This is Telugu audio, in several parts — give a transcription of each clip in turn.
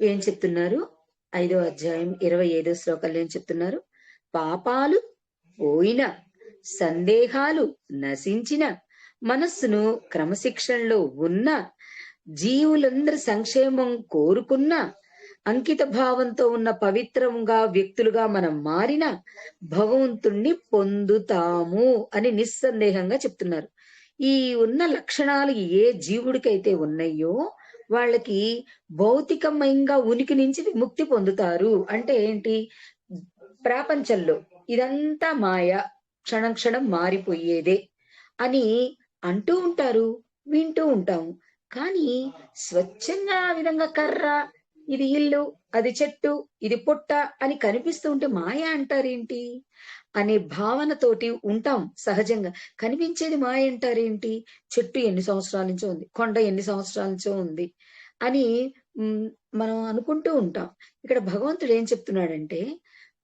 ఏం చెప్తున్నారు? ఐదో అధ్యాయం ఇరవై ఐదో శ్లోకాలు ఏం చెప్తున్నారు? పాపాలు పోయిన సందేహాలు నశించిన మనస్సును క్రమశిక్షణలో ఉన్న జీవులందరి సంక్షేమం కోరుకున్న అంకిత భావంతో ఉన్న పవిత్రంగా వ్యక్తులుగా మనం మారిన భగవంతుణ్ణి పొందుతాము అని నిస్సందేహంగా చెప్తున్నారు. ఈ ఉన్న లక్షణాలు ఏ జీవుడికైతే ఉన్నాయో వాళ్ళకి భౌతికమయంగా ఉనికి నుంచి విముక్తి పొందుతారు. అంటే ఏంటి? ప్రాపంచంలో ఇదంతా మాయ క్షణం క్షణం మారిపోయేదే అని అంటూ ఉంటారు వింటూ ఉంటాము కానీ స్వచ్ఛంగా ఆ విధంగా కర్ర ఇది ఇల్లు అది చెట్టు ఇది పుట్ట అని కనిపిస్తూ ఉంటే మాయ అంటారేంటి? అనే భావనతోటి ఉంటాం సహజంగా. కనిపించేది మాయ అంటారేంటి? చెట్టు ఎన్ని సంవత్సరాల నుంచో ఉంది కొండ ఎన్ని సంవత్సరాల నుంచో ఉంది అని మనం అనుకుంటూ ఉంటాం. ఇక్కడ భగవంతుడు ఏం చెప్తున్నాడంటే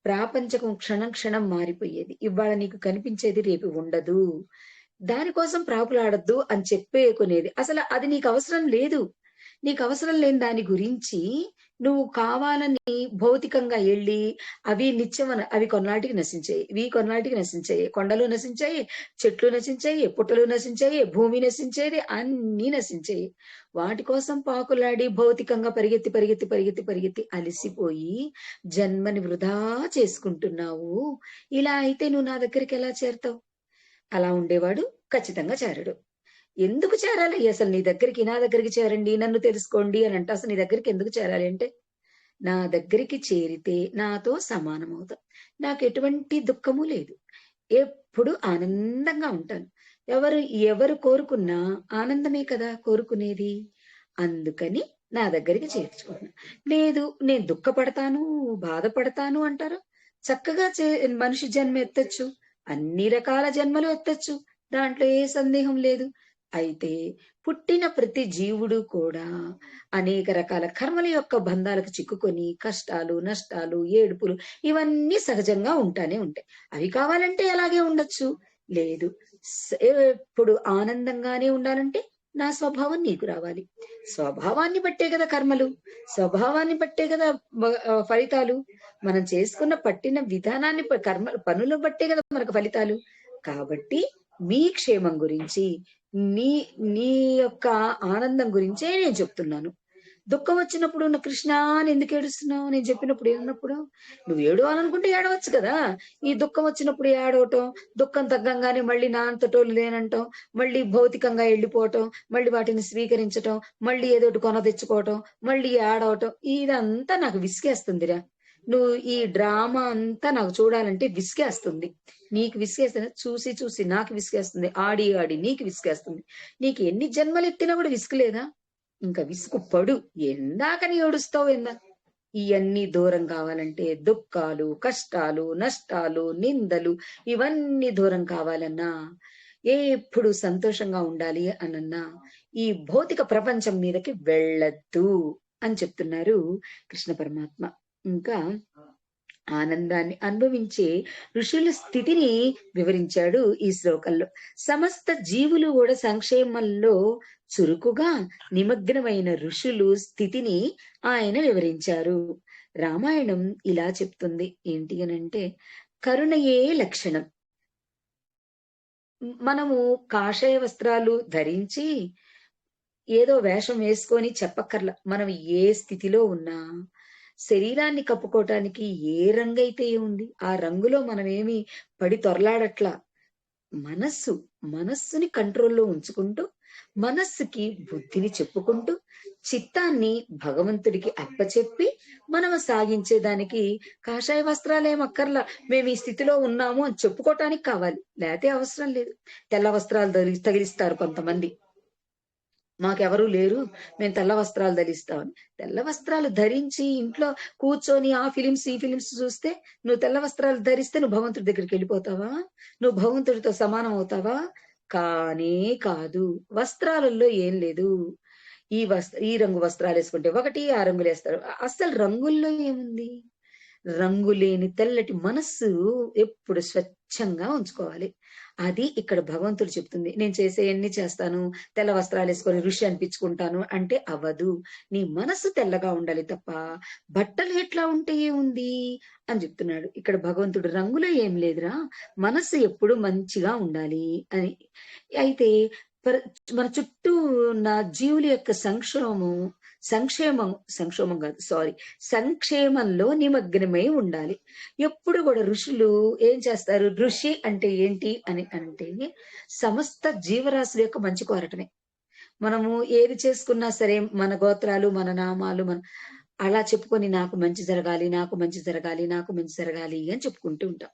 ప్రాపంచకం క్షణం క్షణం మారిపోయేది. ఇవాళ నీకు కనిపించేది రేపు ఉండదు. దానికోసం ప్రాకులాడద్దు అని చెప్పేకునేది. అసలు అది నీకు అవసరం లేదు. నీకు అవసరం లేని దాని గురించి నువ్వు కావాలని భౌతికంగా వెళ్ళి అవి నిత్యం అవి కొన్నాటికి నశించాయి. ఇవి కొన్నాటికి నశించాయి. కొండలు నశించాయి చెట్లు నశించాయి పుట్టలు నశించాయి భూమి నశించేది అన్ని నశించాయి. వాటి కోసం పాకులాడి భౌతికంగా పరిగెత్తి పరిగెత్తి పరిగెత్తి పరిగెత్తి అలసిపోయి జన్మని వృధా చేసుకుంటున్నావు. ఇలా అయితే నువ్వు నా దగ్గరికి ఎలా చేరతావు? అలా ఉండేవాడు ఖచ్చితంగా చేరడు. ఎందుకు చేరాలి? అసలు నీ దగ్గరికి నా దగ్గరికి చేరండి నన్ను తెలుసుకోండి అని అంటే. అసలు నీ దగ్గరికి ఎందుకు చేరాలి అంటే నా దగ్గరికి చేరితే నాతో సమానం అవుతాం. నాకు ఎటువంటి దుఃఖము లేదు. ఎప్పుడు ఆనందంగా ఉంటాను. ఎవరు ఎవరు కోరుకున్నా ఆనందమే కదా కోరుకునేది. అందుకని నా దగ్గరికి చేర్చుకున్నా లేదు నేను దుఃఖపడతాను బాధపడతాను అంటారు. చక్కగా చే మనిషి జన్మ ఎత్తచ్చు. అన్ని రకాల జన్మలు ఎత్తచ్చు. దాంట్లో ఏ సందేహం లేదు. అయితే పుట్టిన ప్రతి జీవుడు కూడా అనేక రకాల కర్మల యొక్క బంధాలకు చిక్కుకొని కష్టాలు నష్టాలు ఏడుపులు ఇవన్నీ సహజంగా ఉంటానే ఉంటాయి. అవి కావాలంటే అలాగే ఉండొచ్చు. లేదు ఎప్పుడు ఆనందంగానే ఉండాలంటే నా స్వభావం నీకు రావాలి. స్వభావాన్ని బట్టే కదా కర్మలు. స్వభావాన్ని బట్టే కదా ఫలితాలు. మనం చేసుకున్న పట్టిన విధానాన్ని కర్మ పనులు బట్టే కదా మనకు ఫలితాలు. కాబట్టి మీ క్షేమం గురించి నీ నీ యొక్క ఆనందం గురించే నేను చెప్తున్నాను. దుఃఖం వచ్చినప్పుడు నువ్వు కృష్ణ అని ఎందుకు ఏడుస్తున్నావు? నేను చెప్పినప్పుడు ఏమన్నప్పుడు? నువ్వు ఏడవాలనుకుంటే ఏడవచ్చు కదా. ఈ దుఃఖం వచ్చినప్పుడు ఏడవటం దుఃఖం తగ్గంగానే మళ్ళీ నా అంతటోళ్ళు లేనంటాం మళ్ళీ భౌతికంగా వెళ్ళిపోవటం మళ్ళీ వాటిని స్వీకరించటం మళ్ళీ ఏదోటి కొన తెచ్చుకోవటం మళ్ళీ ఏడవటం ఇదంతా నాకు విసిగేస్తుందిరా. నువ్వు ఈ డ్రామా అంతా నాకు చూడాలంటే విసిగేస్తుంది. నీకు విసిగేస్తుంది. చూసి చూసి నాకు విసిగేస్తుంది. ఆడి ఆడి నీకు విసిగేస్తుంది. నీకు ఎన్ని జన్మలు ఎత్తినా కూడా విసుగులేదా? ఇంకా విసుగు పడు ఎందాకని ఏడుస్తావు ఎందా? ఇవన్నీ దూరం కావాలంటే దుఃఖాలు కష్టాలు నష్టాలు నిందలు ఇవన్నీ దూరం కావాలన్నా ఎప్పుడు సంతోషంగా ఉండాలి అనన్నా ఈ భౌతిక ప్రపంచం మీదకి వెళ్ళద్దు అని చెప్తున్నారు కృష్ణ పరమాత్మ. ఇంకా ఆనందాన్ని అనుభవించే ఋషుల స్థితిని వివరించాడు ఈ శ్లోకంలో. సమస్త జీవులు కూడా సంక్షేమంలో చురుకుగా నిమగ్నమైన ఋషులు స్థితిని ఆయన వివరించారు. రామాయణం ఇలా చెప్తుంది. ఏంటి అనంటే కరుణయే లక్షణం. మనము కాషాయ వస్త్రాలు ధరించి ఏదో వేషం వేసుకొని చెప్పక్కర్లా. మనం ఏ స్థితిలో ఉన్నా శరీరాన్ని కప్పుకోవటానికి ఏ రంగు అయితే ఉంది ఆ రంగులో మనమేమి పడి తొరలాడట్లా. మనస్సు మనస్సుని కంట్రోల్లో ఉంచుకుంటూ మనస్సుకి బుద్ధిని చెప్పుకుంటూ చిత్తాన్ని భగవంతుడికి అప్పచెప్పి మనం సాగించేదానికి కాషాయ వస్త్రాలు ఏం అక్కర్లా. మేము ఈ స్థితిలో ఉన్నాము అని చెప్పుకోవటానికి కావాలి. లేతే అవసరం లేదు. తెల్ల వస్త్రాలు తగిలిస్తారు కొంతమంది. మాకెవరూ లేరు. మేము తెల్ల వస్త్రాలు ధరిస్తామని తెల్ల వస్త్రాలు ధరించి ఇంట్లో కూర్చొని ఆ ఫిలిమ్స్ ఈ ఫిలిమ్స్ చూస్తే నువ్వు తెల్ల వస్త్రాలు ధరిస్తే నువ్వు భగవంతుడి దగ్గరికి వెళ్ళిపోతావా? నువ్వు భగవంతుడితో సమానం అవుతావా? కానే కాదు. వస్త్రాలలో ఏం లేదు. ఈ వస్త్ర ఈ రంగు వస్త్రాలు వేసుకుంటే ఒకటి ఆ రంగులు వేస్తారు. అస్సలు రంగుల్లో ఏముంది? రంగులేని తెల్లటి మనస్సు ఎప్పుడు స్వచ్ఛంగా ఉంచుకోవాలి. అది ఇక్కడ భగవంతుడు చెప్తుంది. నేను చేసేయన్ని చేస్తాను? తెల్ల వస్త్రాలు వేసుకొని ఋషి అనిపించుకుంటాను అంటే అవ్వదు నీ మనస్సు తెల్లగా ఉండాలి తప్ప బట్టలు ఎట్లా ఉంటే ఉంది అని చెప్తున్నాడు. ఇక్కడ భగవంతుడు రంగులో ఏం లేదురా. మనస్సు ఎప్పుడు మంచిగా ఉండాలి అని. అయితే మన చుట్టూ ఉన్న జీవుల యొక్క సంక్షోమం సంక్షేమం సంక్షోమం కాదు సారీ సంక్షేమంలో నిమగ్నమై ఉండాలి. ఎప్పుడు కూడా ఋషులు ఏం చేస్తారు? ఋషి అంటే ఏంటి అని అంటే సమస్త జీవరాశుల యొక్క మంచి కోరటమే. మనము ఏది చేసుకున్నా సరే మన గోత్రాలు మన నామాలు మన అలా చెప్పుకొని నాకు మంచి జరగాలి నాకు మంచి జరగాలి నాకు మంచి జరగాలి అని చెప్పుకుంటూ ఉంటాం.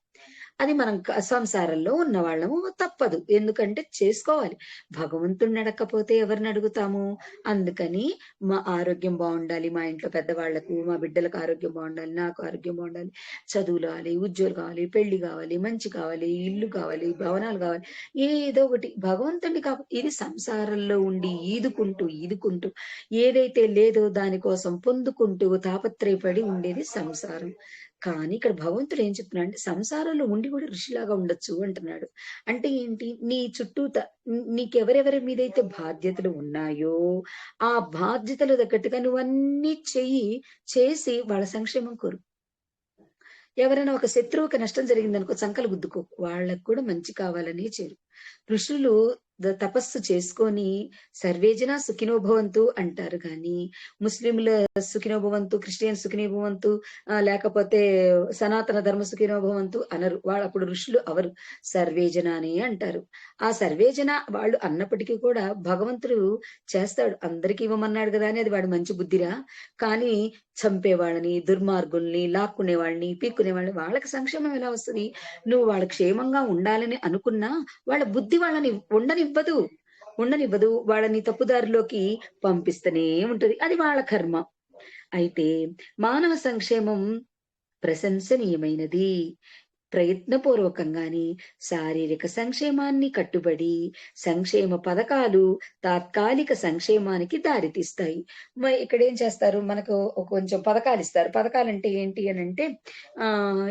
అది మనం సంసారంలో ఉన్న వాళ్ళము తప్పదు. ఎందుకంటే చేసుకోవాలి. భగవంతుడిని నడకపోతే ఎవరిని అడుగుతాము? అందుకని మా ఆరోగ్యం బాగుండాలి మా ఇంట్లో పెద్దవాళ్ళకు మా బిడ్డలకు ఆరోగ్యం బాగుండాలి నాకు ఆరోగ్యం బాగుండాలి. చదువులు కావాలి ఉద్యోగాలు కావాలి పెళ్ళి కావాలి మంచి కావాలి ఇల్లు కావాలి భవనాలు కావాలి ఏదో ఒకటి. భగవంతుడి కా ఇది సంసారంలో ఉండి ఈదుకుంటూ ఈదుకుంటూ ఏదైతే లేదో దానికోసం పొందుకుంటూ తాపత్రయపడి ఉండేది సంసారం. కానీ ఇక్కడ భగవంతుడు ఏం చెప్తున్నాడు అంటే సంసారంలో ఉండి కూడా ఋషిలాగా ఉండొచ్చు అంటున్నాడు. అంటే ఏంటి? నీ చుట్టూ నీకెవరెవరి మీదైతే బాధ్యతలు ఉన్నాయో ఆ బాధ్యతలు తగ్గట్టుగా నువ్వన్నీ చెయ్యి చేసి వాళ్ళ సంక్షేమం కోరు. ఎవరైనా ఒక శత్రువుకి నష్టం జరిగిందనుకో సంకలు గుద్దుకో వాళ్ళకు కూడా మంచి కావాలని చేరు. ఋషులు తపస్సు చేసుకొని సర్వేజన సుఖినోభవంతు అంటారు. కానీ ముస్లింల సుఖినోభవంతు క్రిస్టియన్ సుఖినోభవంతు లేకపోతే సనాతన ధర్మ సుఖినోభవంతు అనరు. వాళ్ళు అప్పుడు ఋషులు అవరు. సర్వేజన అని అంటారు. ఆ సర్వేజన వాళ్ళు అన్నప్పటికీ కూడా భగవంతుడు చేస్తాడు. అందరికి ఇవ్వమన్నాడు కదా అని అది వాడు మంచి బుద్ధిరా. కానీ చంపేవాళ్ళని దుర్మార్గుల్ని లాక్కునే వాళ్ళని పీక్కునే వాళ్ళని వాళ్ళకి సంక్షేమం ఎలా వస్తుంది? నువ్వు వాళ్ళ క్షేమంగా ఉండాలని అనుకున్నా వాళ్ళ బుద్ధి వాళ్ళని ఉండని ఉండనివ్వదు. ఉండనివ్వదు. వాళ్ళని తప్పుదారిలోకి పంపిస్తూనే ఉంటది. అది వాళ్ళ కర్మ. అయితే మానవ సంక్షేమం ప్రశంసనీయమైనది. ప్రయత్నపూర్వకంగాని శారీరక సంక్షేమాన్ని కట్టుబడి సంక్షేమ పథకాలు తాత్కాలిక సంక్షేమానికి దారితీస్తాయి. మరి ఇక్కడ ఏం చేస్తారు? మనకు కొంచెం పథకాలు ఇస్తారు. పథకాలు అంటే ఏంటి అని అంటే ఆ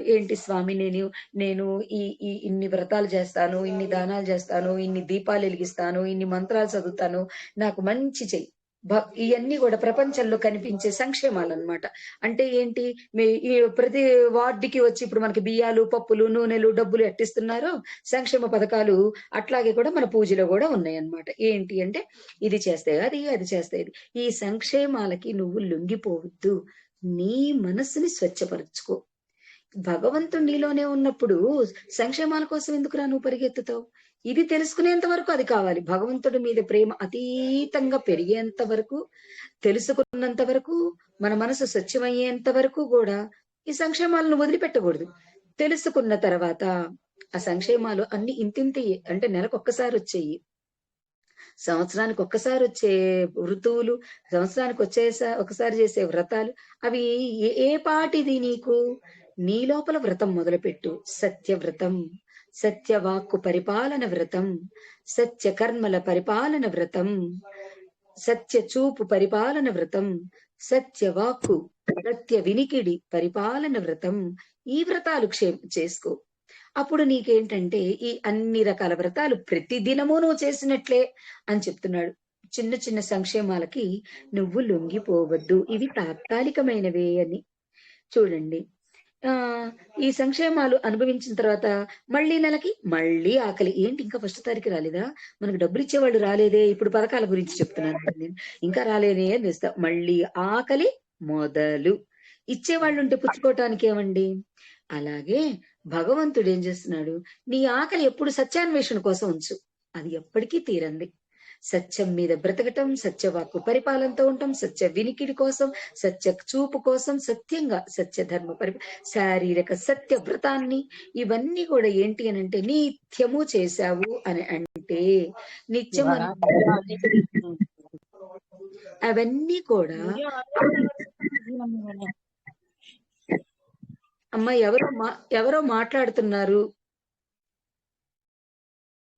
ఏంటి స్వామి నేను నేను ఈ ఈ ఇన్ని వ్రతాలు చేస్తాను ఇన్ని దానాలు చేస్తాను ఇన్ని దీపాలు వెలిగిస్తాను ఇన్ని మంత్రాలు చదువుతాను నాకు మంచి చెయ్యి. ఇవన్నీ కూడా ప్రపంచంలో కనిపించే సంక్షేమాలు అన్నమాట అంటే ఏంటి? మీ ఈ ప్రతి వార్డుకి వచ్చి ఇప్పుడు మనకి బియ్యాలు పప్పులు నూనెలు డబ్బులు ఎట్టిస్తున్నారో సంక్షేమ పథకాలు అట్లాగే కూడా మన పూజలో కూడా ఉన్నాయి అన్నమాట ఏంటి అంటే ఇది చేస్తే అది అది చేస్తే ఇది. ఈ సంక్షేమాలకి నువ్వు లొంగిపోవద్దు. నీ మనసుని స్వచ్ఛపరచుకో. భగవంతుడు నీలోనే ఉన్నప్పుడు సంక్షేమాల కోసం ఎందుకురా నువ్వు పరిగెత్తుతావు? ఇది తెలుసుకునేంత వరకు అది కావాలి. భగవంతుడి మీద ప్రేమ అతీతంగా పెరిగేంత వరకు తెలుసుకున్నంత వరకు మన మనసు స్వచ్ఛమయ్యేంత వరకు కూడా ఈ సంక్షేమాలను వదిలిపెట్టకూడదు. తెలుసుకున్న తర్వాత ఆ సంక్షేమాలు అన్ని ఇంతింతి అంటే నెలకు ఒక్కసారి వచ్చేయి. సంవత్సరానికి ఒక్కసారి వచ్చే ఋతువులు సంవత్సరానికి వచ్చే ఒకసారి చేసే వ్రతాలు అవి ఏ పాటిది నీకు? నీ లోపల వ్రతం మొదలుపెట్టు. సత్య వ్రతం సత్యవాక్కు పరిపాలన వ్రతం సత్య కర్మల పరిపాలన వ్రతం సత్య చూపు పరిపాలన వ్రతం సత్యవాక్కు సత్య వినికిడి పరిపాలన వ్రతం. ఈ వ్రతాలు క్షే చేసుకో. అప్పుడు నీకేంటంటే ఈ అన్ని రకాల వ్రతాలు ప్రతి దినము నువ్వు చేసినట్లే అని చెప్తున్నాడు. చిన్న చిన్న సంక్షేమాలకి నువ్వు లొంగిపోవద్దు. ఇవి తాత్కాలికమైనవే అని. చూడండి. ఆ ఈ సంక్షేమాలు అనుభవించిన తర్వాత మళ్ళీ నెలకి మళ్ళీ ఆకలి. ఏంటి ఇంకా ఫస్ట్ తారీఖు రాలేదా? మనకు డబ్బులు ఇచ్చేవాళ్ళు రాలేదే. ఇప్పుడు పథకాల గురించి చెప్తున్నాను నేను. ఇంకా రాలేదే అని ఇస్తా మళ్ళీ ఆకలి మొదలు. ఇచ్చేవాళ్ళు ఉంటే పుచ్చుకోవటానికి ఏమండి? అలాగే భగవంతుడు ఏం చేస్తున్నాడు? నీ ఆకలి ఎప్పుడు సత్యాన్వేషణ కోసం ఉంచు. అది ఎప్పటికీ తీరంది. సత్యం మీద బ్రతకటం సత్యవాక్కు పరిపాలనతో ఉండటం సత్య వినికిడి కోసం సత్య చూపు కోసం సత్యంగా సత్య ధర్మ పరి శారీరక సత్య వ్రతాన్ని ఇవన్నీ కూడా ఏంటి అని అంటే నిత్యము చేశావు అని అంటే నిత్యం అవన్నీ కూడా అమ్మ ఎవరో మా ఎవరో మాట్లాడుతున్నారు.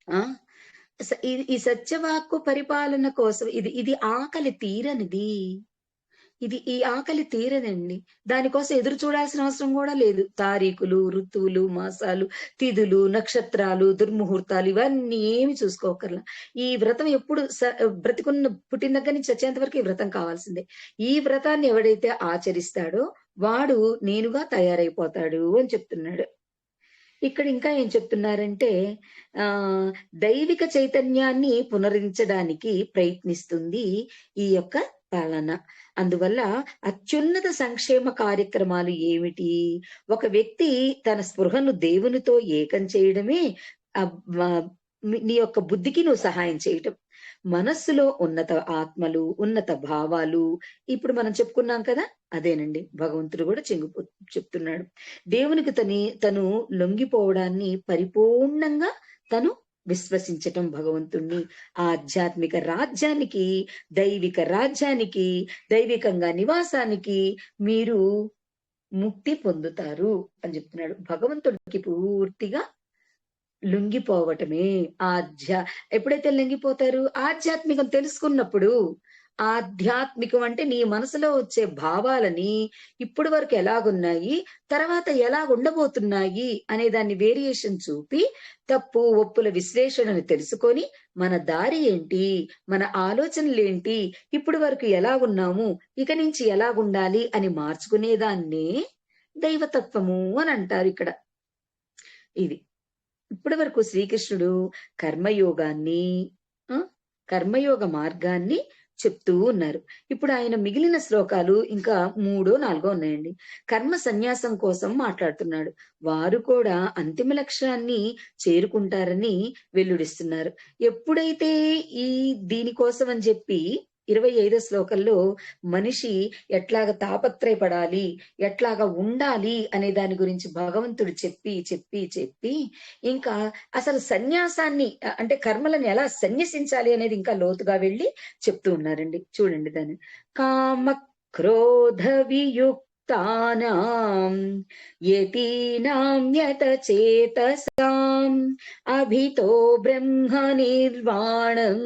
ఆ? ఈ- ఈ సత్యవాక్కు పరిపాలన కోసం ఇది ఇది ఆకలి తీరనిది. ఇది ఈ ఆకలి తీరదండి దానికోసం ఎదురు చూడాల్సిన అవసరం కూడా లేదు. తారీఖులు ఋతువులు మాసాలు తిథులు నక్షత్రాలు దుర్ముహూర్తాలు ఇవన్నీ ఏమి చూసుకోకర్లా. ఈ వ్రతం ఎప్పుడు స- బ్రతికున్న పుట్టిన దగ్గర నుంచి చచ్చేంత వరకు ఈ వ్రతం కావాల్సిందే. ఈ వ్రతాన్ని ఎవడైతే ఆచరిస్తాడో వాడు నేనుగా తయారైపోతాడు అని చెప్తున్నాడు. ఇక్కడ ఇంకా ఏం చెప్తున్నారంటే ఆ దైవిక చైతన్యాన్ని పునరించడానికి ప్రయత్నిస్తుంది ఈ యొక్క పాలన. అందువల్ల అత్యున్నత సంక్షేమ కార్యక్రమాలు ఏమిటి? ఒక వ్యక్తి తన స్పృహను దేవునితో ఏకం చేయడమే నీ యొక్క బుద్ధికి నువ్వు సహాయం చేయటం. మనస్సులో ఉన్నత ఆత్మలు ఉన్నత భావాలు. ఇప్పుడు మనం చెప్పుకున్నాం కదా అదేనండి. భగవంతుడు కూడా చెంగు చెప్తున్నాడు. దేవునికి తని తను లొంగిపోవడాన్ని పరిపూర్ణంగా తను విశ్వసించటం భగవంతుణ్ణి. ఆధ్యాత్మిక రాజ్యానికి దైవిక రాజ్యానికి దైవికంగా నివాసానికి మీరు ముక్తి పొందుతారు అని చెప్తున్నాడు. భగవంతుడికి పూర్తిగా లొంగిపోవటమే ఆధ్యా ఎప్పుడైతే లొంగిపోతారు? ఆధ్యాత్మికం తెలుసుకున్నప్పుడు ఆధ్యాత్మికం అంటే నీ మనసులో వచ్చే భావాలని ఇప్పుడు వరకు ఎలాగున్నాయి? తర్వాత ఎలా ఉండబోతున్నాయి? అనే దాన్ని వేరియేషన్ చూపి తప్పు ఒప్పుల విశ్లేషణను తెలుసుకొని మన దారి ఏంటి? మన ఆలోచనలేంటి ఇప్పుడు వరకు ఎలా ఉన్నాము ఇక నుంచి ఎలా ఉండాలి అని మార్చుకునేదాన్నే దైవతత్వము అని అంటారు ఇక్కడ. ఇది. ఇప్పటి వరకు శ్రీకృష్ణుడు కర్మయోగాన్ని కర్మయోగ మార్గాన్ని చెప్తూ ఉన్నారు. ఇప్పుడు ఆయన మిగిలిన శ్లోకాలు ఇంకా మూడో నాలుగో ఉన్నాయండి. కర్మ సన్యాసం కోసం మాట్లాడుతున్నాడు. వారు కూడా అంతిమ లక్ష్యాన్ని చేరుకుంటారని వెల్లుడిస్తున్నారు ఎప్పుడైతే ఈ దీనికోసం అని చెప్పి ఇరవై ఐదో శ్లోకంలో మనిషి ఎట్లాగ తాపత్రయపడాలి ఎట్లాగా ఉండాలి అనే దాని గురించి భగవంతుడు చెప్పి చెప్పి చెప్పి ఇంకా అసలు సన్యాసాన్ని అంటే కర్మలను ఎలా సన్యసించాలి అనేది ఇంకా లోతుగా వెళ్ళి చెప్తూ ఉన్నారండి. చూడండి దాన్ని. కామ క్రోధ వియుక్ యతీనాం యత అభితో బ్రహ్మ నిర్వాణం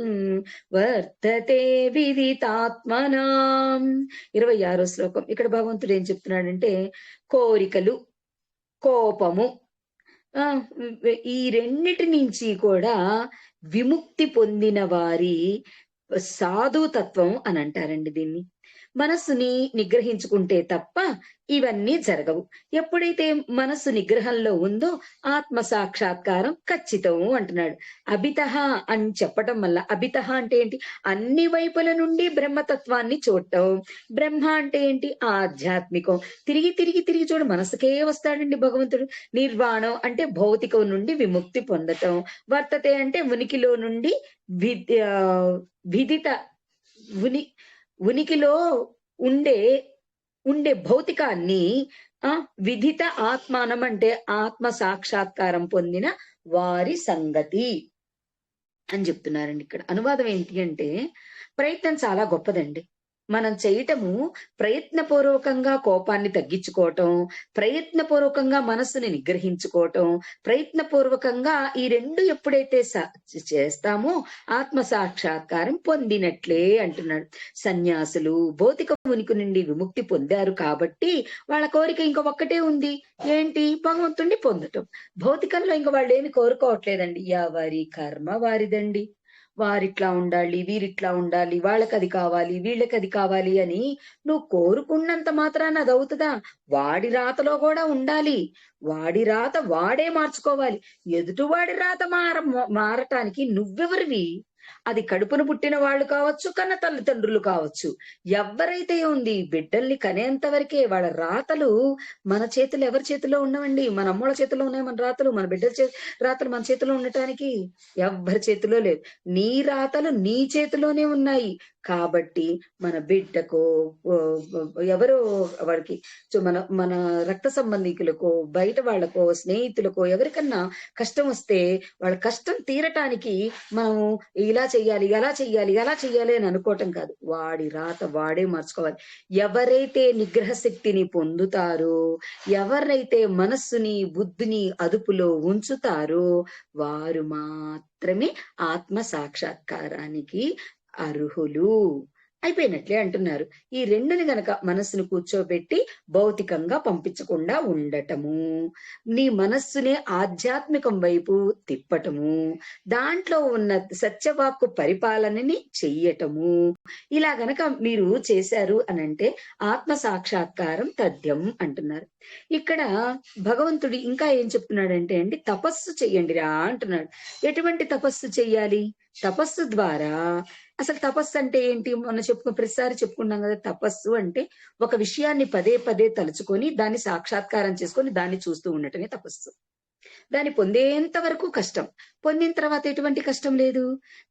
వర్తతే విదితాత్మనాం. ఇరవై ఆరో శ్లోకం. ఇక్కడ భగవంతుడు ఏం చెప్తున్నాడంటే కోరికలు కోపము ఆ ఈ రెండిటి నుంచి కూడా విముక్తి పొందిన వారి సాధుతత్వం అని అంటారండి దీన్ని. మనస్సుని నిగ్రహించుకుంటే తప్ప ఇవన్నీ జరగవు. ఎప్పుడైతే మనస్సు నిగ్రహంలో ఉందో ఆత్మ సాక్షాత్కారం ఖచ్చితము అంటున్నాడు. అభితహ అని చెప్పటం వల్ల అభితహ అంటే ఏంటి? అన్ని వైపుల నుండి బ్రహ్మతత్వాన్ని చూడటం. బ్రహ్మ అంటే ఏంటి? ఆధ్యాత్మికం. తిరిగి తిరిగి తిరిగి చూడ మనసుకే వస్తాడండి భగవంతుడు. నిర్వాణం అంటే భౌతికం నుండి విముక్తి పొందటం. వర్తతే అంటే ఉనికిలో నుండి విద్య విదిత ఉని ఉనికిలో ఉండే ఉండే భౌతికాన్ని ఆ విధిత ఆత్మానం అంటే ఆత్మ సాక్షాత్కారం పొందిన వారి సంగతి అని చెప్తున్నారండి ఇక్కడ. అనువాదం ఏంటి అంటే ప్రయత్నం చాలా గొప్పదండి. మనం చేయటము ప్రయత్నపూర్వకంగా కోపాన్ని తగ్గించుకోవటం ప్రయత్నపూర్వకంగా మనస్సుని నిగ్రహించుకోవటం ప్రయత్నపూర్వకంగా ఈ రెండు ఎప్పుడైతే చేస్తామో ఆత్మ సాక్షాత్కారం పొందినట్లే అంటున్నాడు. సన్యాసులు భౌతిక ఉనికి నుండి విముక్తి పొందారు కాబట్టి వాళ్ళ కోరిక ఇంక ఒక్కటే ఉంది. ఏంటి? భగవంతుణ్ణి పొందటం. భౌతికంలో ఇంక వాళ్ళు ఏమి కోరుకోవట్లేదండి. ఎవరి కర్మ వారిదండి. వారిట్లా ఉండాలి వీరిట్లా ఉండాలి వాళ్ళకి అది కావాలి వీళ్ళకి అది కావాలి అని నువ్వు కోరుకున్నంత మాత్రాన అది అవుతుందా వాడి రాతలో కూడా ఉండాలి. వాడి రాత వాడే మార్చుకోవాలి. ఎదుటివాడి రాత మార మారటానికి నువ్వెవరివి? అది కడుపును పుట్టిన వాళ్ళు కావచ్చు కన్న తల్లిదండ్రులు కావచ్చు. ఎవరైతే ఉంది బిడ్డల్ని కనేంత వరకే వాళ్ళ రాతలు మన చేతులు ఎవరి చేతిలో ఉన్నవండి? మన అమ్మోళ్ళ చేతిలో ఉన్నాయి మన రాతలు మన బిడ్డల చే రాతలు మన చేతిలో ఉండటానికి ఎవ్వరి చేతిలో లేవు. నీ రాతలు నీ చేతిలోనే ఉన్నాయి. కాబట్టి మన బిడ్డకో ఎవరో వాడికి సో మన మన రక్త సంబంధికులకో బయట వాళ్ళకో స్నేహితులకో ఎవరికన్నా కష్టం వస్తే వాళ్ళ కష్టం తీరటానికి మనం ఇలా చెయ్యాలి ఎలా చెయ్యాలి ఎలా చెయ్యాలి అని అనుకోవటం కాదు. వాడి రాత వాడే మార్చుకోవాలి. ఎవరైతే నిగ్రహ శక్తిని పొందుతారో ఎవరైతే మనస్సుని బుద్ధిని అదుపులో ఉంచుతారో వారు మాత్రమే ఆత్మ సాక్షాత్కారానికి అర్హులు. అయిపోయినట్లే అంటున్నారు. ఈ రెండుని గనక మనస్సును కూర్చోబెట్టి భౌతికంగా పంపించకుండా ఉండటము నీ మనస్సుని ఆధ్యాత్మికం వైపు తిప్పటము దాంట్లో ఉన్న సత్యవాక్కు పరిపాలనని చెయ్యటము. ఇలా గనక మీరు చేశారు అనంటే ఆత్మ సాక్షాత్కారం తథ్యం అంటున్నారు. ఇక్కడ భగవంతుడు ఇంకా ఏం చెప్తున్నాడంటే అండి తపస్సు చెయ్యండిరా అంటున్నాడు. ఎటువంటి తపస్సు చెయ్యాలి? తపస్సు ద్వారా అసలు తపస్సు అంటే ఏంటి? మొన్న చెప్పుకున్న ప్రతిసారి చెప్పుకున్నాం కదా తపస్సు అంటే ఒక విషయాన్ని పదే పదే తలుచుకొని దాన్ని సాక్షాత్కారం చేసుకొని దాన్ని చూస్తూ ఉండటమే తపస్సు. దాన్ని పొందేంత వరకు కష్టం. పొందిన తర్వాత ఎటువంటి కష్టం లేదు.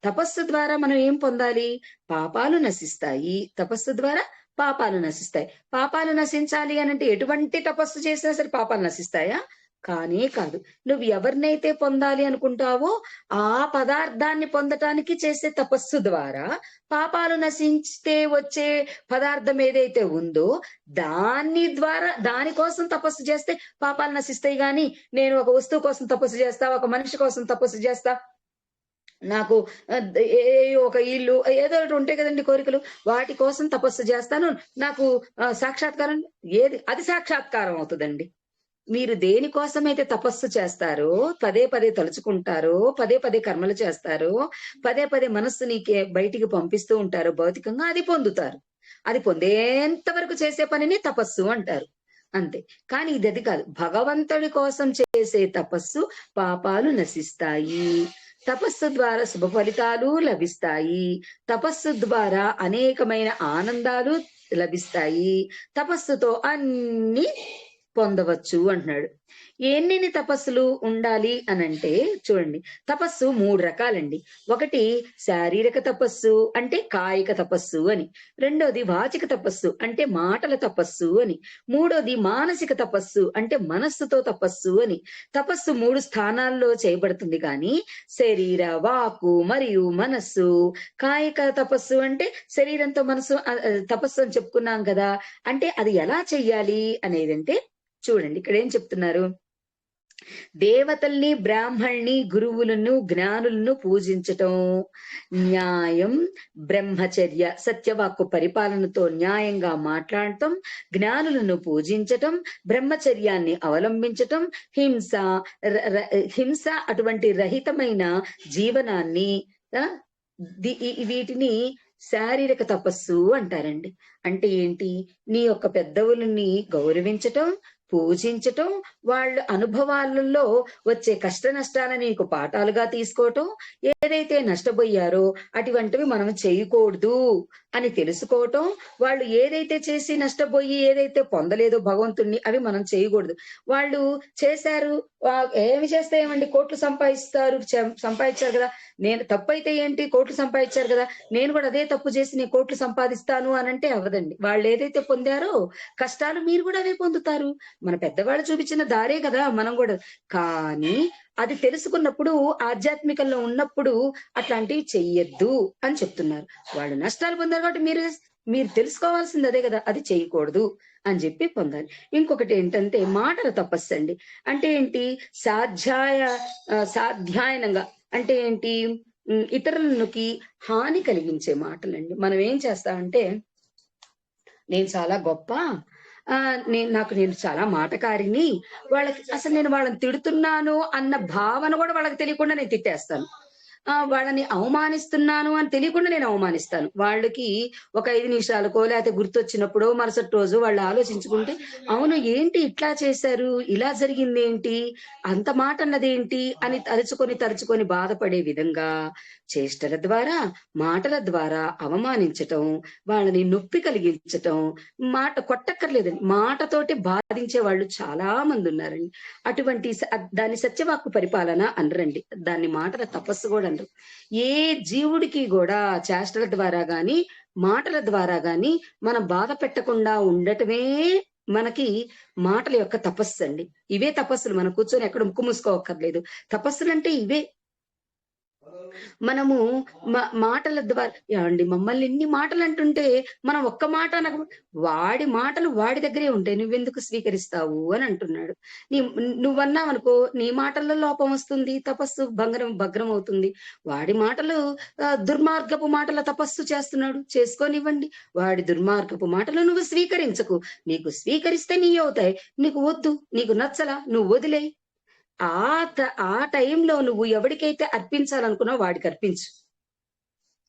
తపస్సు ద్వారా మనం ఏం పొందాలి? పాపాలు నశిస్తాయి. తపస్సు ద్వారా పాపాలు నశిస్తాయి. పాపాలు నశించాలి అని అంటే ఎటువంటి తపస్సు చేసినా సరే పాపాలు నశిస్తాయా? కానే కాదు. నువ్వు ఎవరినైతే పొందాలి అనుకుంటావో ఆ పదార్థాన్ని పొందటానికి చేసే తపస్సు ద్వారా పాపాలు నశించితే వచ్చే పదార్థం ఏదైతే ఉందో దాని ద్వారా దానికోసం తపస్సు చేస్తే పాపాలు నశిస్తాయి గాని నేను ఒక వస్తువు కోసం తపస్సు చేస్తా ఒక మనిషి కోసం తపస్సు చేస్తా. నాకు ఏ ఒక ఇల్లు ఏదో ఒకటి ఉంటాయి కదండి కోరికలు. వాటి కోసం తపస్సు చేస్తాను. నాకు సాక్షాత్కారం ఏది అది సాక్షాత్కారం అవుతుందండి. మీరు దేనికోసమైతే తపస్సు చేస్తారో పదే పదే తలుచుకుంటారో పదే పదే కర్మలు చేస్తారో పదే పదే మనస్సుని బయటికి పంపిస్తూ ఉంటారో భౌతికంగా అది పొందుతారు. అది పొందేంత వరకు చేసే పనిని తపస్సు అంటారు. అంతే. కానీ ఇది అది కాదు. భగవంతుడి కోసం చేసే తపస్సు పాపాలు నశిస్తాయి. తపస్సు ద్వారా శుభ ఫలితాలు లభిస్తాయి. తపస్సు ద్వారా అనేకమైన ఆనందాలు లభిస్తాయి. తపస్సుతో అన్ని పొందవచ్చు అంటున్నాడు. ఎన్నెన్ని తపస్సులు ఉండాలి అనంటే చూడండి తపస్సు మూడు రకాలండి. ఒకటి శారీరక తపస్సు అంటే కాయిక తపస్సు అని రెండోది వాచిక తపస్సు అంటే మాటల తపస్సు అని మూడోది మానసిక తపస్సు అంటే మనస్సుతో తపస్సు అని. తపస్సు మూడు స్థానాల్లో చేయబడుతుంది కానీ శరీర వాకు మరియు మనస్సు. కాయిక తపస్సు అంటే శరీరంతో మనసు తపస్సు అని చెప్పుకున్నాం కదా అంటే అది ఎలా చెయ్యాలి అనేది అంటే చూడండి ఇక్కడ ఏం చెప్తున్నారు? దేవతల్ని బ్రాహ్మణ్ణి గురువులను జ్ఞానులను పూజించటం న్యాయం బ్రహ్మచర్య సత్యవాక్కు పరిపాలనతో న్యాయంగా మాట్లాడటం జ్ఞానులను పూజించటం బ్రహ్మచర్యాన్ని అవలంబించటం హింస హింస అటువంటి రహితమైన జీవనాన్ని వీటిని శారీరక తపస్సు అంటారండి. అంటే ఏంటి? నీ యొక్క పెద్దవులని గౌరవించటం పూజించటం వాళ్ళ అనుభవాలలో వచ్చే కష్ట నష్టాలను నీకు పాఠాలుగా తీసుకోవటం ఏదైతే నష్టపోయారో అటువంటివి మనం చేయకూడదు అని తెలుసుకోవటం వాళ్ళు ఏదైతే చేసి నష్టపోయి ఏదైతే పొందలేదో భగవంతుణ్ణి అవి మనం చేయకూడదు. వాళ్ళు చేశారు వా- ఏమి చేస్తే ఏమండి? కోట్లు సంపాదిస్తారు సంపాదించారు కదా. నేను తప్పు అయితే ఏంటి? కోట్లు సంపాదించారు కదా. నేను కూడా అదే తప్పు చేసి నేను కోట్లు సంపాదిస్తాను అని అంటే అవ్వదండి. వాళ్ళు ఏదైతే పొందారో కష్టాలు మీరు కూడా అవే పొందుతారు. మన పెద్దవాళ్ళు చూపించిన దారే కదా మనం కూడా. కానీ అది తెలుసుకున్నప్పుడు ఆధ్యాత్మికంలో ఉన్నప్పుడు అట్లాంటివి చెయ్యొద్దు అని చెప్తున్నారు. వాళ్ళు నష్టాలు పొందారు కాబట్టి మీరు మీరు తెలుసుకోవాల్సింది అదే కదా అది చేయకూడదు అని చెప్పి పొందాలి ఇంకొకటి ఏంటంటే మాటల తపస్సు అండి. అంటే ఏంటి? సాధ్యాయ సాధ్యాయనంగా. అంటే ఏంటి? ఇతరులకి హాని కలిగించే మాటలండి. మనం ఏం చేస్తామంటే నేను చాలా గొప్ప ఆ నేను నాకు నేను చాలా మాటకారిని. వాళ్ళకి అసలు నేను వాళ్ళని తిడుతున్నాను అన్న భావన కూడా వాళ్ళకి తెలియకుండా నేను తిట్టేస్తాను. వాళ్ళని అవమానిస్తున్నాను అని తెలియకుండా నేను అవమానిస్తాను. వాళ్ళకి ఒక ఐదు నిమిషాలకో లేకపోతే గుర్తొచ్చినప్పుడో మరుసటి రోజు వాళ్ళు ఆలోచించుకుంటే అవును ఏంటి ఇట్లా చేశారు? ఇలా జరిగింది ఏంటి అంత మాట అన్నదేంటి? అని తలుచుకొని తలుచుకొని బాధపడే విధంగా చేష్టల ద్వారా మాటల ద్వారా అవమానించటం వాళ్ళని నొప్పి కలిగించటం మాట కొట్టక్కర్లేదండి. మాటతోటి బాధించే వాళ్ళు చాలా మంది ఉన్నారండి. అటువంటి దాన్ని సత్యవాక్కు పరిపాలన అనరండి. దాన్ని మాటల తపస్సు కూడా అనరు ఏ జీవుడికి కూడా చేష్టల ద్వారా గాని మాటల ద్వారా గాని మనం బాధ పెట్టకుండా ఉండటమే మనకి మాటల యొక్క తపస్సు అండి. ఇవే తపస్సులు. మనం కూర్చొని ఎక్కడ ముక్కు మూసుకోవక్కర్లేదు తపస్సులు అంటే ఇవే. మనము మాటల ద్వారా ఏమండి మమ్మల్ని ఎన్ని మాటలు అంటుంటే మనం ఒక్క మాట అనక వాడి మాటలు వాడి దగ్గరే ఉంటాయి నువ్వెందుకు స్వీకరిస్తావు అని అంటున్నాడు. నీ నువ్వన్నావనుకో నీ మాటల్లో లోపం వస్తుంది తపస్సు భంగరం భగ్రం అవుతుంది. వాడి మాటలు దుర్మార్గపు మాటల తపస్సు చేస్తున్నాడు. చేసుకోనివ్వండి. వాడి దుర్మార్గపు మాటలు నువ్వు స్వీకరించకు. నీకు స్వీకరిస్తే నీ అవుతాయి. నీకు వద్దు నీకు నచ్చలా నువ్వు వదిలేయి. ఆ ఆ టైంలో నువ్వు ఎవరికైతే అర్పించాలనుకున్నావు వాడికి అర్పించు.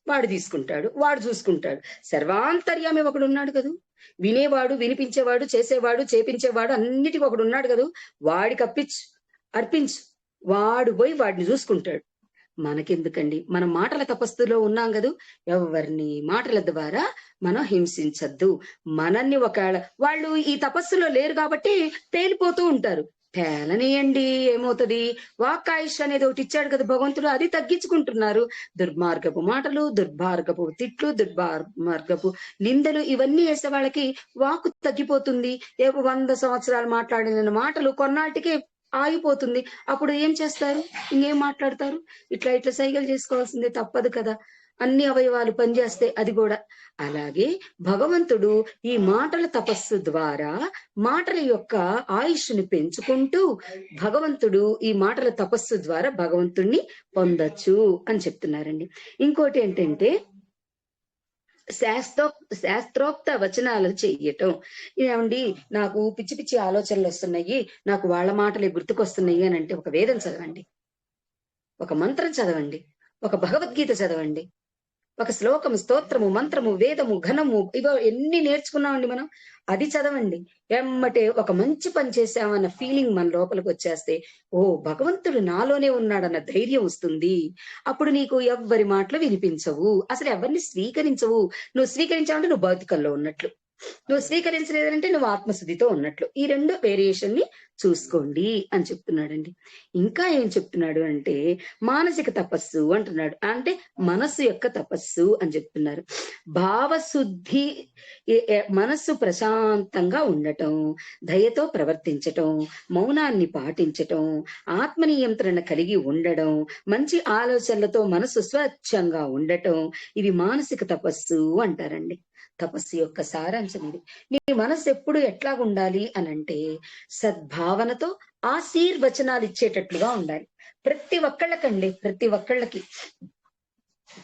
వాడు తీసుకుంటాడు వాడు చూసుకుంటాడు. సర్వాంతర్యామి ఒకడు ఉన్నాడు కదూ. వినేవాడు వినిపించేవాడు చేసేవాడు చేపించేవాడు అన్నిటికీ ఒకడు ఉన్నాడు కదూ. వాడికి అప్పించు అర్పించు. వాడు పోయి వాడిని చూసుకుంటాడు. మనకెందుకండి? మన మాటల తపస్సులో ఉన్నాం కదూ. ఎవరిని మాటల ద్వారా మనం హింసించద్దు. మనల్ని ఒకవేళ వాళ్ళు ఈ తపస్సులో లేరు కాబట్టి తేలిపోతూ ఉంటారు. తేలనియండి ఏమవుతది? వాకాయుష్ అనేది ఒకటి ఇచ్చాడు కదా భగవంతుడు అది తగ్గించుకుంటున్నారు. దుర్మార్గపు మాటలు దుర్మార్గపు తిట్లు దుర్మార్గపు నిందలు ఇవన్నీ వేసే వాళ్ళకి వాక్కు తగ్గిపోతుంది. ఏ వంద సంవత్సరాలు మాట్లాడిన మాటలు కొన్నాటికే ఆగిపోతుంది. అప్పుడు ఏం చేస్తారు? ఇంకేం మాట్లాడతారు? ఇట్లా ఇట్లా సైగలు చేసుకోవాల్సిందే తప్పదు కదా. అన్ని అవయవాలు పనిచేస్తే అది కూడా. అలాగే భగవంతుడు ఈ మాటల తపస్సు ద్వారా మాటల యొక్క ఆయుష్ని పెంచుకుంటూ భగవంతుడు ఈ మాటల తపస్సు ద్వారా భగవంతుణ్ణి పొందొచ్చు అని చెప్తున్నారండి. ఇంకోటి ఏంటంటే శాస్త్రో శాస్త్రోక్త వచనాలు చెయ్యటం. ఏమండి నాకు పిచ్చి పిచ్చి ఆలోచనలు వస్తున్నాయి. నాకు వాళ్ళ మాటలే గుర్తుకొస్తున్నాయి అని అంటే ఒక వేదం చదవండి. ఒక మంత్రం చదవండి. ఒక భగవద్గీత చదవండి. ఒక శ్లోకము స్తోత్రము మంత్రము వేదము ఘనము ఇవో ఎన్ని నేర్చుకున్నామండి మనం? అది చదవండి. ఎమ్మటే ఒక మంచి పని చేశామన్న ఫీలింగ్ మన లోపలికి వచ్చేస్తే ఓ భగవంతుడు నాలోనే ఉన్నాడన్న ధైర్యం వస్తుంది. అప్పుడు నీకు ఎవ్వరి మాటలు వినిపించవు. అసలు ఎవరిని స్వీకరించవు. నువ్వు స్వీకరించావంటే నువ్వు భౌతికంలో ఉన్నట్లు. నువ్వు స్వీకరించలేదంటే నువ్వు ఆత్మశుద్ధితో ఉన్నట్లు. ఈ రెండు వేరియేషన్ని చూసుకోండి అని చెప్తున్నాడండి. ఇంకా ఏం చెప్తున్నాడు అంటే మానసిక తపస్సు అంటున్నాడు. అంటే మనస్సు యొక్క తపస్సు అని చెప్తున్నారు. భావశుద్ధి మనస్సు ప్రశాంతంగా ఉండటం దయతో ప్రవర్తించటం మౌనాన్ని పాటించటం ఆత్మ నియంత్రణ కలిగి ఉండడం మంచి ఆలోచనలతో మనసు స్వచ్ఛంగా ఉండటం ఇవి మానసిక తపస్సు అంటారండి. తపస్సు యొక్క సారాంశం ఇది. నీ మనసు ఎప్పుడు ఎట్లా ఉండాలి అని అంటే సద్భావనతో ఆశీర్వచనాలు ఇచ్చేటట్లుగా ఉండాలి. ప్రతి ఒక్కళ్ళకండి ప్రతి ఒక్కళ్ళకి.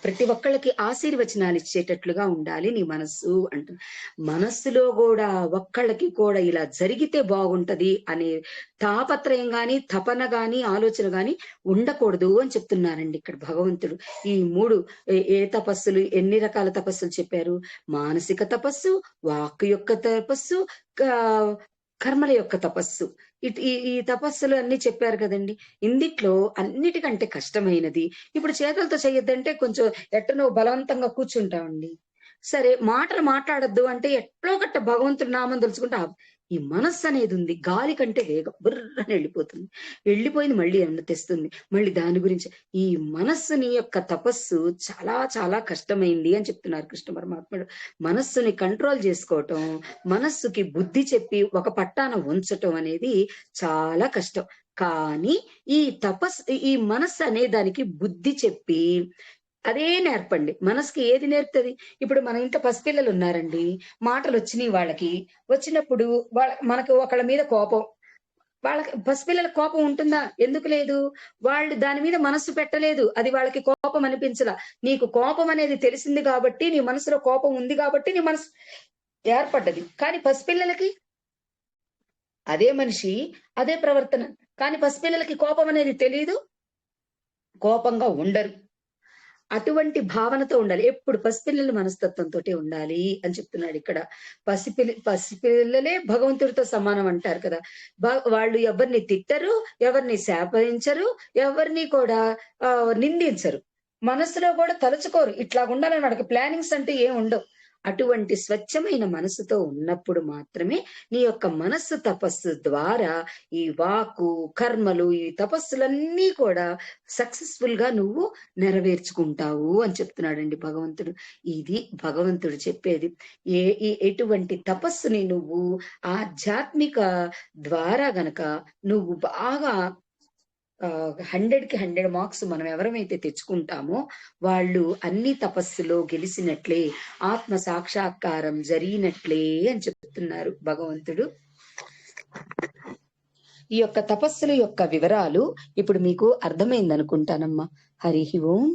ప్రతి ఒక్కళ్ళకి ఆశీర్వచనాలు ఇచ్చేటట్లుగా ఉండాలి నీ మనస్సు అంటు. మనస్సులో కూడా ఒక్కళ్ళకి కూడా ఇలా జరిగితే బాగుంటది అనే తాపత్రయం గాని తపన గాని ఆలోచన గాని ఉండకూడదు అని చెప్తున్నారండి ఇక్కడ భగవంతుడు. ఈ మూడు ఏ- తపస్సులు ఎన్ని రకాల తపస్సులు చెప్పారు? మానసిక తపస్సు వాక్ యొక్క తపస్సు కర్మల యొక్క తపస్సు. ఇట్- ఈ ఈ తపస్సులు అన్ని చెప్పారు కదండి. ఇందిట్లో అన్నిటికంటే కష్టమైనది. ఇప్పుడు చేతులతో చేయొద్దంటే కొంచెం ఎట్టనో బలవంతంగా కూర్చుంటామండి. సరే మాటలు మాట్లాడొద్దు అంటే ఎట్లో గట్ట భగవంతుడు నామం తెలుసుకుంటే ఈ మనస్సు అనేది ఉంది గాలి కంటే వేగం బుర్రని వెళ్ళిపోతుంది. వెళ్ళిపోయింది మళ్ళీ ఏమన్నా తెస్తుంది మళ్ళీ దాని గురించి. ఈ మనస్సుని యొక్క తపస్సు చాలా చాలా కష్టమైంది అని చెప్తున్నారు కృష్ణ పరమాత్ముడు. మనస్సుని కంట్రోల్ చేసుకోవటం మనస్సుకి బుద్ధి చెప్పి ఒక పట్టాన ఉంచటం అనేది చాలా కష్టం. కానీ ఈ తపస్సు ఈ మనస్సు అనే దానికి బుద్ధి చెప్పి అదే నేర్పండి. మనసుకి ఏది నేర్పుతుంది? ఇప్పుడు మన ఇంట్లో పసిపిల్లలు ఉన్నారండి. మాటలు వచ్చినాయి వాళ్ళకి. వచ్చినప్పుడు వాళ్ళ మనకు ఒకళ్ళ మీద కోపం. వాళ్ళకి పసిపిల్లల కోపం ఉంటుందా? ఎందుకు లేదు? వాళ్ళు దాని మీద మనస్సు పెట్టలేదు. అది వాళ్ళకి కోపం అనిపించలా. నీకు కోపం అనేది తెలిసింది కాబట్టి నీ మనసులో కోపం ఉంది కాబట్టి నీ మనసు ఏర్పడ్డది. కానీ పసిపిల్లలకి అదే మనిషి అదే ప్రవర్తన. కానీ పసిపిల్లలకి కోపం అనేది తెలియదు కోపంగా ఉండరు. అటువంటి భావనతో ఉండాలి. ఎప్పుడు పసిపిల్లల మనస్తత్వంతో ఉండాలి అని చెప్తున్నాడు ఇక్కడ. పసిపిల్ల పసిపిల్లలే భగవంతుడితో సమానం అంటారు కదా. బా- వాళ్ళు ఎవరిని తిట్టరు ఎవరిని శాపరించరు ఎవరిని కూడా నిందించరు. మనసులో కూడా తలుచుకోరు. ఇట్లా ఉండాలని వాడికి ప్లానింగ్స్ అంటే ఏం ఉండవు అటువంటి స్వచ్ఛమైన మనసుతో ఉన్నప్పుడు మాత్రమే నీ యొక్క మనస్సు తపస్సు ద్వారా ఈ వాకు కర్మలు ఈ తపస్సులన్నీ కూడా సక్సెస్ఫుల్గా నువ్వు నెరవేర్చుకుంటావు అని చెప్తున్నాడండి భగవంతుడు. ఇది భగవంతుడు చెప్పేది. ఏ ఈ ఎటువంటి తపస్సుని నువ్వు ఆధ్యాత్మిక ద్వారా గనక నువ్వు బాగా హండ్రెడ్కి హండ్రెడ్ మార్క్స్ మనం ఎవరమైతే తెచ్చుకుంటామో వాళ్ళు అన్ని తపస్సులో గెలిచినట్లే ఆత్మ సాక్షాత్కారం జరిగినట్లే అని చెప్తున్నారు భగవంతుడు. ఈ యొక్క తపస్సుల యొక్క వివరాలు ఇప్పుడు మీకు అర్థమైంది అనుకుంటానమ్మా హరి ఓం.